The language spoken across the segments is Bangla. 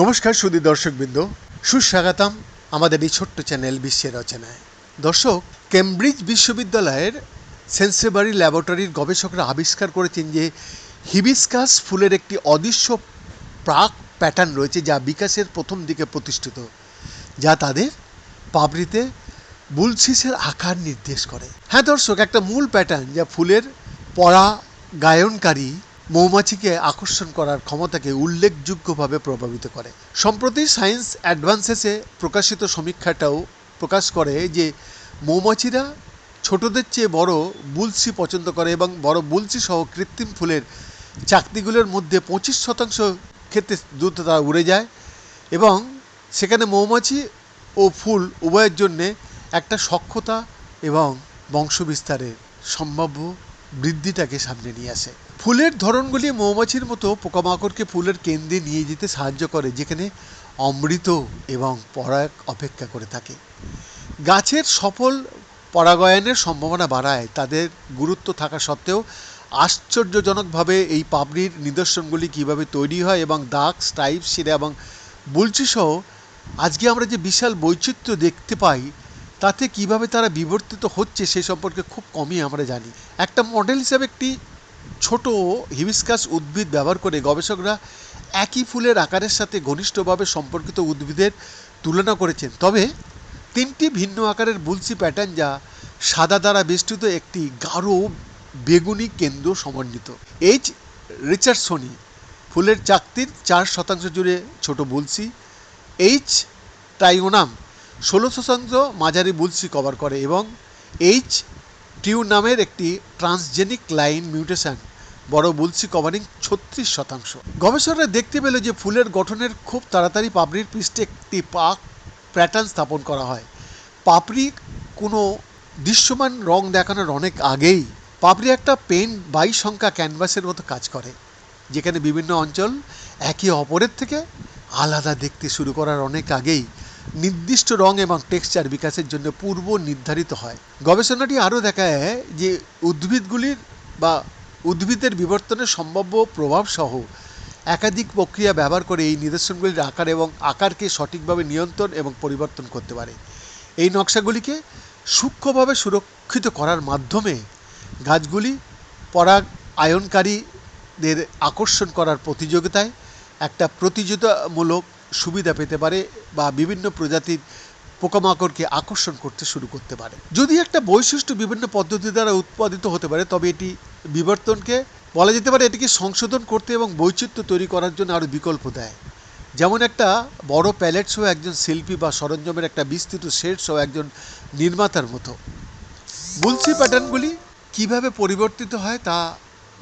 নমস্কার সুদী দর্শকবৃন্দ, সুস্বাগতম আমাদের এই ছোট্ট চ্যানেল বিশ্বের রচনায়। দর্শক, কেমব্রিজ বিশ্ববিদ্যালয়ের সেন্সেবারি ল্যাবরেটরির গবেষকরা আবিষ্কার করেছেন যে হিবিস্কাস ফুলের একটি অদৃশ্য প্রাক প্যাটার্ন রয়েছে যা বিকাশের প্রথম দিকে প্রতিষ্ঠিত, যা তাদের পাবড়িতে বুলসিসের আকার নির্দেশ করে। হ্যাঁ দর্শক, একটা মূল প্যাটার্ন যা ফুলের পরা গায়নকারী মৌমাছিকে আকর্ষণ করার ক্ষমতাকে উল্লেখযোগ্যভাবে প্রভাবিত করে। সম্প্রতি সায়েন্স অ্যাডভান্সেসে প্রকাশিত সমীক্ষাটাও প্রকাশ করে যে, মৌমাছিরা ছোটদের চেয়ে বড় বুলসি পছন্দ করে এবং বড় বুলসি সহ কৃত্রিম ফুলের চাকতিগুলোর মধ্যে পঁচিশ শতাংশ ক্ষেত্রে দ্রুত তারা উড়ে যায় এবং সেখানে মৌমাছি ও ফুল উভয়ের জন্যে একটা সক্ষতা এবং বংশবিস্তারের সম্ভাব্য বৃদ্ধিটাকে সামনে নিয়ে আসে। ফুলের ধরনগুলি মৌমাছির মতো পোকামাকড়কে ফুলের কেন্দ্রে নিয়ে যেতে সাহায্য করে, যেখানে অমৃত এবং পরাগ অপেক্ষা করে থাকে। গাছের সফল পরাগায়নের সম্ভাবনা বাড়ায়। তাদের গুরুত্ব থাকা সত্ত্বেও আশ্চর্যজনকভাবে এই পাপড়ির নিদর্শনগুলি কীভাবে তৈরি হয় এবং দাগ স্ট্রাইপ শিরা এবং বুলচি সহ আজকে আমরা যে বিশাল বৈচিত্র্য দেখতে পাই তাতে কীভাবে তারা বিবর্তিত হচ্ছে সে সম্পর্কে খুব কমই আমরা জানি। একটা মডেল হিসাবে একটি ছোট হিবিস্কাস উদ্ভিদ ব্যবহার করে গবেষকরা একই ফুলের আকারের সাথে ঘনিষ্ঠভাবে সম্পর্কিত উদ্ভিদের তুলনা করেছেন। তবে তিনটি ভিন্ন আকারের বুলসি প্যাটার্ন যা সাদা দ্বারা বেষ্টিত একটি গাঢ় বেগুনি কেন্দ্র সমন্বিত। এইচ রিচার্ডসনি ফুলের চাকতির চার শতাংশ জুড়ে ছোট বুলসি, এইচ টাইওনাম ষোলো শতাংশ মাঝারি বুলসি কভার করে এবং এইচ টিউ নামের একটি ট্রান্সজেনিক লাইন মিউটেশন বড় বুলসি কভারিং ছত্রিশ শতাংশ। গবেষকরা দেখতে পেল যে ফুলের গঠনের খুব তাড়াতাড়ি পাপড়ির পৃষ্ঠে একটি পাক প্যাটার্ন স্থাপন করা হয়। পাপড়ি কোনো দৃশ্যমান রং দেখানোর অনেক আগেই পাপড়ি একটা পেন বাই সংখ্যা ক্যানভাসের মতো কাজ করে, যেখানে বিভিন্ন অঞ্চল একে অপরের থেকে আলাদা দেখতে শুরু করার অনেক আগেই নির্দিষ্ট রং এবং টেক্সচার বিকাশের জন্য পূর্ব নির্ধারিত হয়। গবেষণাটি আরও দেখায় যে উদ্ভিদগুলির বা উদ্ভিদের বিবর্তনের সম্ভাব্য প্রভাব সহ একাধিক প্রক্রিয়া ব্যবহার করে এই নিদর্শনগুলির আকার এবং আকারকে সঠিকভাবে নিয়ন্ত্রণ এবং পরিবর্তন করতে পারে। এই নকশাগুলিকে সূক্ষ্মভাবে সুরক্ষিত করার মাধ্যমে গাছগুলি পরাগ আয়নকারীদের আকর্ষণ করার প্রতিযোগিতায় একটা প্রতিযোগিতামূলক সুবিধা পেতে পারে বা বিভিন্ন প্রজাতির পোকামাকড়কে আকর্ষণ করতে শুরু করতে পারে। যদি একটা বৈশিষ্ট্য বিভিন্ন পদ্ধতি দ্বারা উৎপাদিত হতে পারে, তবে এটি বিবর্তনকে বলা যেতে পারে এটিকে সংশোধন করতে এবং বৈচিত্র্য তৈরি করার জন্য আরও বিকল্প দেয়। যেমন একটা বড় প্যালেট সহ একজন শিল্পী বা সরঞ্জামের একটা বিস্তৃত সেট সহ একজন নির্মাতার মতো। বুলসি প্যাটার্নগুলি কীভাবে পরিবর্তিত হয় তা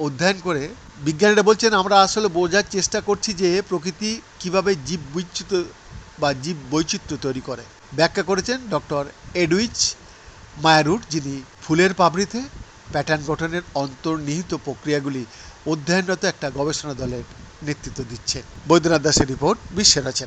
অধ্যয়ন করে বিজ্ঞানীরা বলছেন, আমরা আসলে বোঝার চেষ্টা করছি যে প্রকৃতি কীভাবে জীব বৈচিত্র্য বা জীব বৈচিত্র্য তৈরি করে। ব্যাখ্যা করেছেন ডক্টর এডুইচ মায়ারুট, যিনি ফুলের পাবড়িতে প্যাটার্ন গঠনের অন্তর্নিহিত প্রক্রিয়াগুলি অধ্যয়নরত একটা গবেষণা দলের নেতৃত্ব দিচ্ছেন। বৈদ্যনাথ দাসের রিপোর্ট বিশ্বের রচনা।